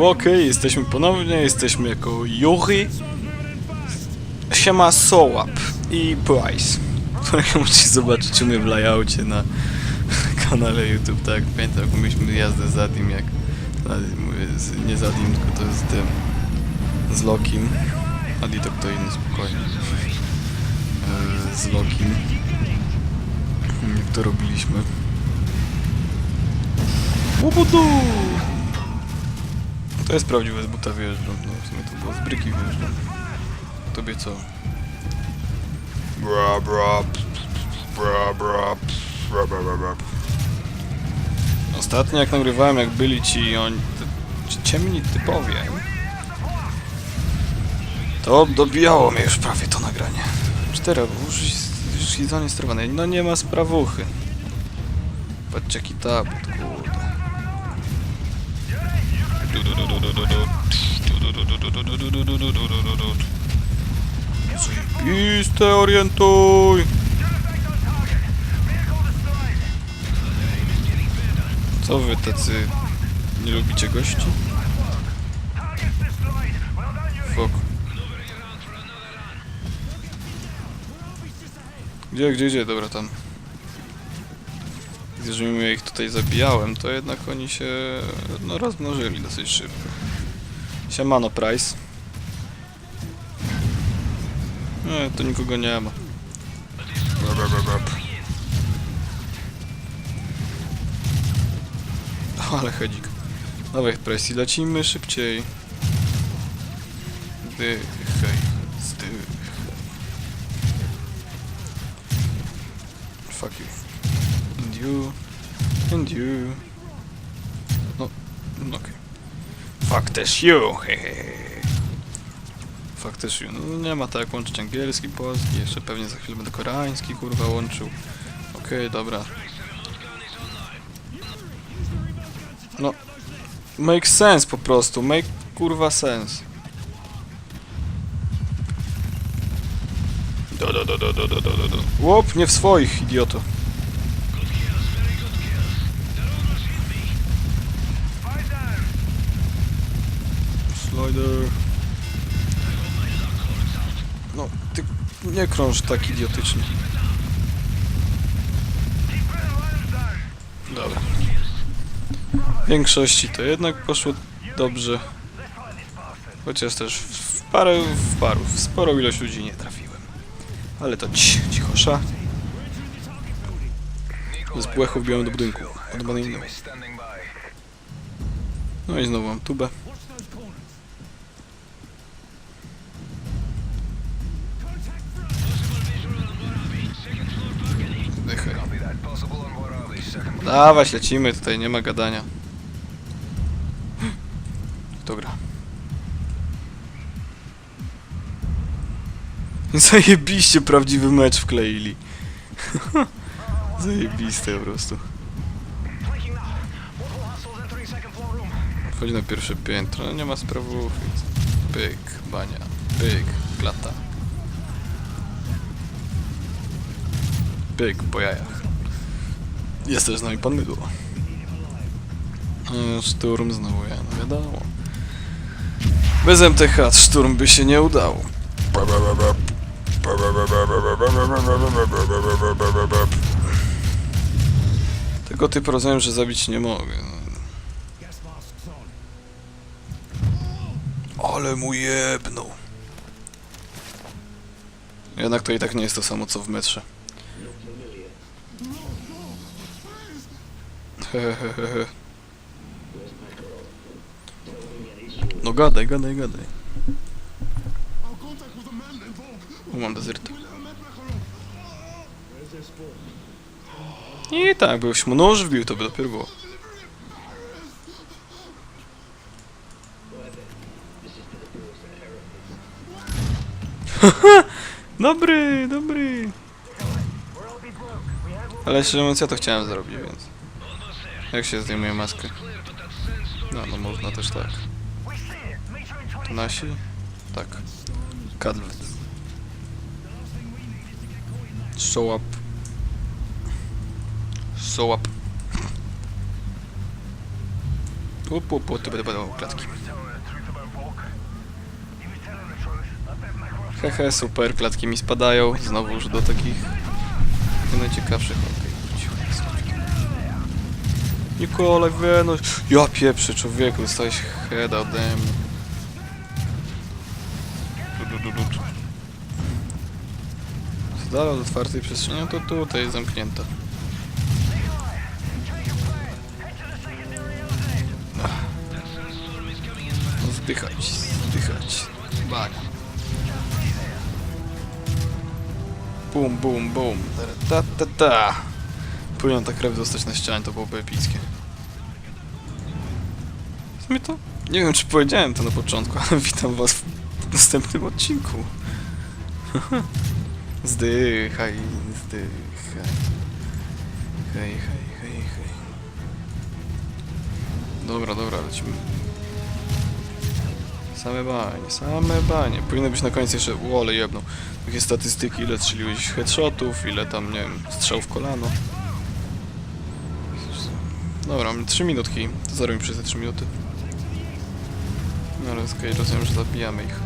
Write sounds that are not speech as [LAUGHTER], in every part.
Okej, jesteśmy ponownie, jesteśmy jako Yuri. Siema Sołap i Price, którego możecie zobaczyć u mnie w layoutie na [LAUGHS] kanale YouTube, tak? Pamiętam jak mieliśmy jazdę z Adim, jak... Mówię, nie z Adim, tylko to z tym... z Lokim. Adi to kto inny, spokojnie. E, z Lokim. Jak to robiliśmy. Łobudu! To jest prawdziwe z buta. No w sumie to było z bryki wjeżdżam. Tobie co? Bra bra bra bra bra bra bra Ostatnio jak nagrywałem jak byli ci oni ci ciemni typowie to dobijało mnie już prawie to nagranie. Cztery, bo już, już jedzenie sterowane. No nie ma sprawuchy. Patrzcie jaki tablet, kurde. Zajebiste, orientuj! Co wy tacy nie lubicie gości? Fok. Gdzie, gdzie, gdzie? Dobra, tam. Mimo ja ich tutaj zabijałem, to jednak oni się no, rozmnożyli dosyć szybko. Siemano, Price. Nie, tu nikogo nie ma. Bra. [LAUGHS] Ale hedzik. Dawaj, Price, i lecimy szybciej. Dychaj, zdychaj. Fuck you. And you. No, no okej. Okay. Fuck this you, hehehe. Fuck this you. No, nie ma tak łączyć angielski, polski, jeszcze pewnie za chwilę będę koreański, kurwa, łączył. Okej, okay, dobra. No. Make sense po prostu, make kurwa sens. Do, do, do, do, do, do, do, do. Łop, nie w swoich, idioto. Slider. No, ty nie krąż tak idiotycznie. Dobra. W większości to jednak poszło dobrze. Chociaż też w parę, w paru, w sporą ilość ludzi nie trafiłem. Ale to ci, cichosza. Z błęchu wbiłem do budynku. Od. No i znowu mam tubę. Dawać, lecimy, tutaj nie ma gadania. Kto gra? [LAUGHS] Zajebiście prawdziwy mecz wkleili. [LAUGHS] Zajebiste po prostu. Wchodzi na pierwsze piętro, no nie ma sprawów. Pyk, bania, pyk, klata. Pyk, po jajach. Jest też z nami pan Mydło. E, Szturm znowu ja, wiadomo. Bez MTH szturm by się nie udało. Tego typu rozumiem, że zabić nie mogę. Ale mu jebnął. Jednak to i tak nie jest to samo co w metrze. [LAUGHS] No gadaj, gadaj, gadaj. O, mam dezerta. I tak, byś mu nóż wbił, to by dopiero było. [LAUGHS] dobry, dobry. Ale szczerze mówiąc, ja to chciałem zrobić. Jak się zdejmuje maskę? No, no można też tak. To nasi? Tak. Kadwet. Show up. Show up. Up, up, up, to będę badał klatki. Hehe, super, klatki mi spadają. Znowu już do takich najciekawszych Nikolaj, wynoś. Ja pieprzę, człowieku, dostałeś heada ode mnie. Du, du, du. Z od otwartej przestrzeni, no to tutaj jest zamknięta. No zdychać, zdychać. Bania. Bum, bum, bum. Ta, ta, ta. Powinien ta krew dostać na ścianie, to byłoby epickie. W to... Nie wiem, czy powiedziałem to na początku, [LAUGHS] ale witam was w następnym odcinku. [LAUGHS] Zdychaj, zdychaj. Hej, hej, hej, hej. Dobra, dobra, lecimy. Same banie, same banie. Powinno być na końcu jeszcze wole jebną. Takie statystyki, ile strzeliłeś headshotów, ile tam, nie wiem, strzał w kolano. Dobra, mamy 3 minutki. To zrobimy przez te 3 minuty. No ale okej, rozumiem, że zabijamy ich.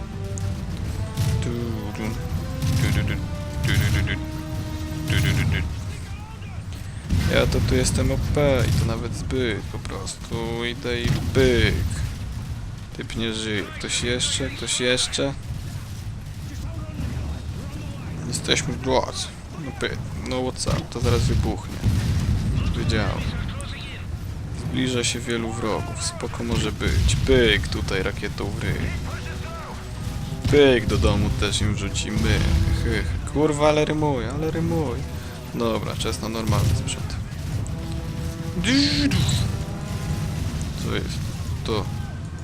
Ja to tu jestem OP i to nawet zbyt po prostu. Idę i byk. Typ nie żyje. Ktoś jeszcze? Ktoś jeszcze? Jesteśmy w głos. No, no what's up, to zaraz wybuchnie. Wiedziałem. Zbliża się wielu wrogów. Spoko może być. Pyk tutaj rakietą w. Pyk do domu też im wrzucimy. Hych. Kurwa, ale rymuj, ale rymuj. Dobra, czas na normalny sprzęt. Co jest? To.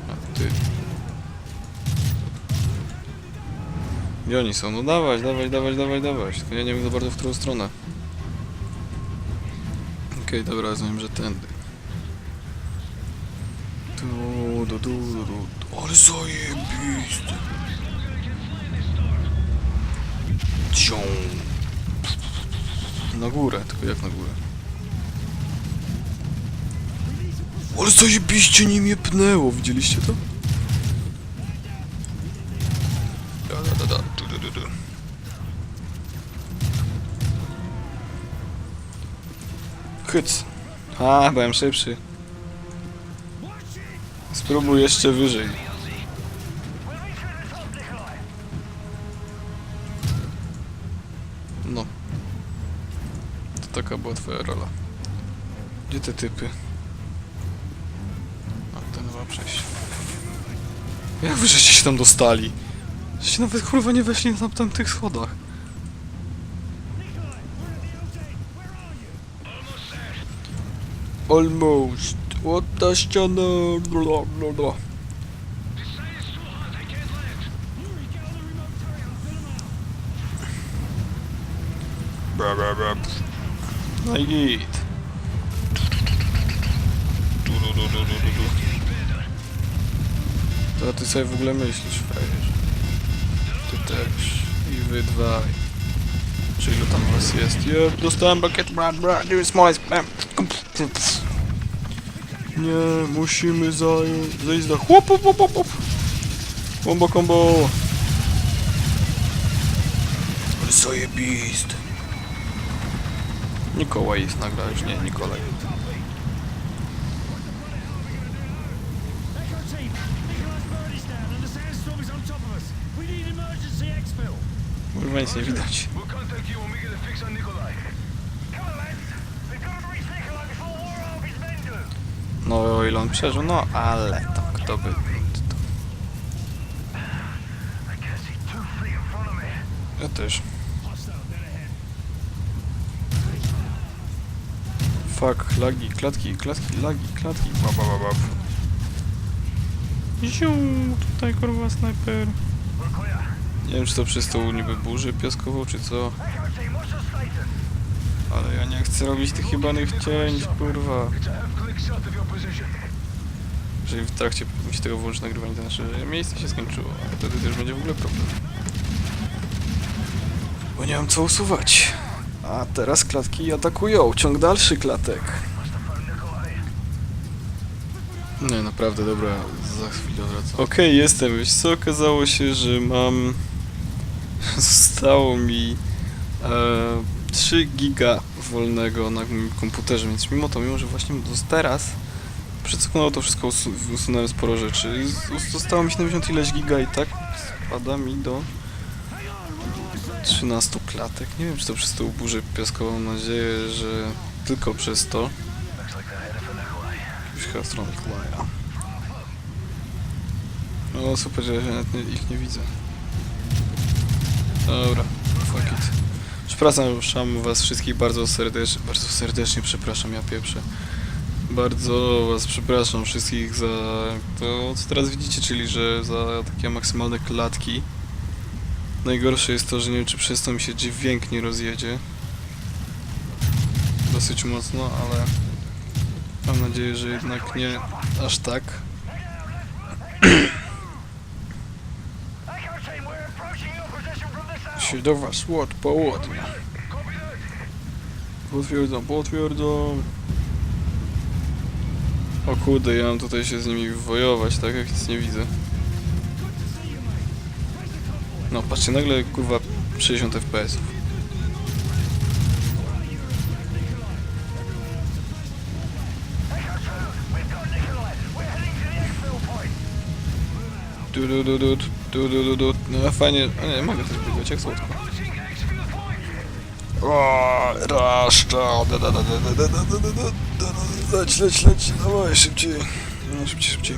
A ty. Gdzie oni są? No dawać, dawać, dawać, dawać, dawać. Tylko ja nie wiem za bardzo w którą stronę. Okej, dobra, rozumiem, że tędy. Tu, du, du, du, du. Ale zajebiste. Cią. Na górę, tylko jak na górę? Ale zajebiście nim je pnęło, widzieliście to? Da, da, du, du, du, du. A, byłem szybszy. Spróbuj jeszcze wyżej. No. To taka była twoja rola. Gdzie te typy? A, ten chyba przejść. Jak wy żeście się tam dostali? Żeście nawet kurwa nie weszli na tamtych schodach. Almost. What the ściana? Bla, bla, bla. Bra, bra, bra. No i git. To ty sobie w ogóle myślisz, frajerze. Ty też. I wy dwaj. Czy ilu tam was jest? Ja dostałem bucket, brat, brat, do small. Nie, musimy zająć, zejść za... Chłop, hop, hop, hop. Bombo combo. Zajebist. Nikołaj jest nagle, nie, Nikolaj. Kurwa nic nie widać. No o ile on przeżył, no ale tam kto by... To... Ja też. Fuck, lagi, klatki, klatki, lagi, klatki. Bab, bab, bab. Tutaj kurwa snajper. Nie wiem czy to przez tą niby burzę piaskową czy co, ale ja nie chcę robić tych jebanych cięć, kurwa. Jeżeli w trakcie się tego włączy nagrywanie, to znaczy, że miejsce się skończyło, a wtedy też będzie w ogóle problem. Bo nie mam co usuwać. A teraz klatki atakują, ciąg dalszy klatek. Nie, naprawdę, dobra, za chwilę wracam. Okej, jestem, wiesz co, okazało się, że mam [LAUGHS] Zostało mi e, 3 giga wolnego na moim komputerze, więc mimo to, mimo że właśnie teraz sekundą to wszystko usu usunąłem sporo rzeczy. Z- Zostało mi 70 ileś giga i tak spada mi do 13 klatek. Nie wiem, czy to przez tą burzę piaskową. Mam nadzieję, że tylko przez to. Mikołaja. No super, że ja nawet nie, ich nie widzę. Dobra, fuck it. Przepraszam was wszystkich bardzo serdecznie, bardzo serdecznie przepraszam, ja pieprzę. Bardzo was przepraszam wszystkich za to, co teraz widzicie, czyli że za takie maksymalne klatki. Najgorsze jest to, że nie wiem, czy przez to mi się dźwięk nie rozjedzie. Dosyć mocno, ale mam nadzieję, że jednak nie aż tak. Się do was łot po. Potwierdzam, potwierdzam. O kurde, ja mam tutaj się z nimi wojować, tak? Jak nic nie widzę. No, patrzcie, nagle kurwa 60 fps. Echo Du, du, du, du, du, du, du, du. No fajnie. A nie, mogę też biegać, jak słodko. O, raszcza. Leć, leć, leć. Dawaj, szybciej. No, szybciej, szybciej.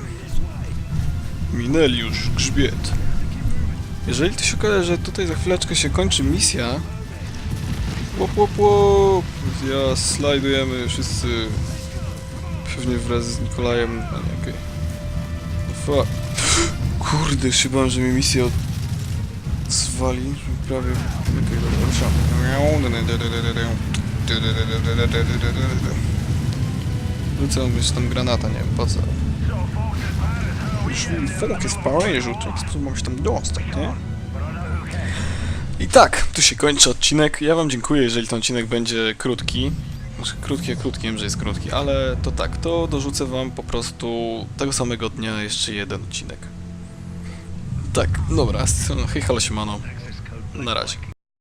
Minęli już grzbiet. Jeżeli to się okaże, że tutaj za chwileczkę się kończy misja... Łop, łop, łop. Ja slajdujemy wszyscy. Pewnie wraz z Nikolajem. A nie, okej. Okay. Fuck. Kurde, już się bałem, że mi misja od... zwali, prawie... Okej, dobra. Rzucę już tam granata, nie wiem po co. Już focus w Power rzucił, w sposób tam dostać, nie? I tak, tu się kończy odcinek. Ja wam dziękuję, jeżeli ten odcinek będzie krótki. Znaczy krótki, a krótki, wiem, że jest krótki, ale to tak, to dorzucę wam po prostu tego samego dnia jeszcze jeden odcinek. Tak, dobra, hej, halo siemano. Na razie.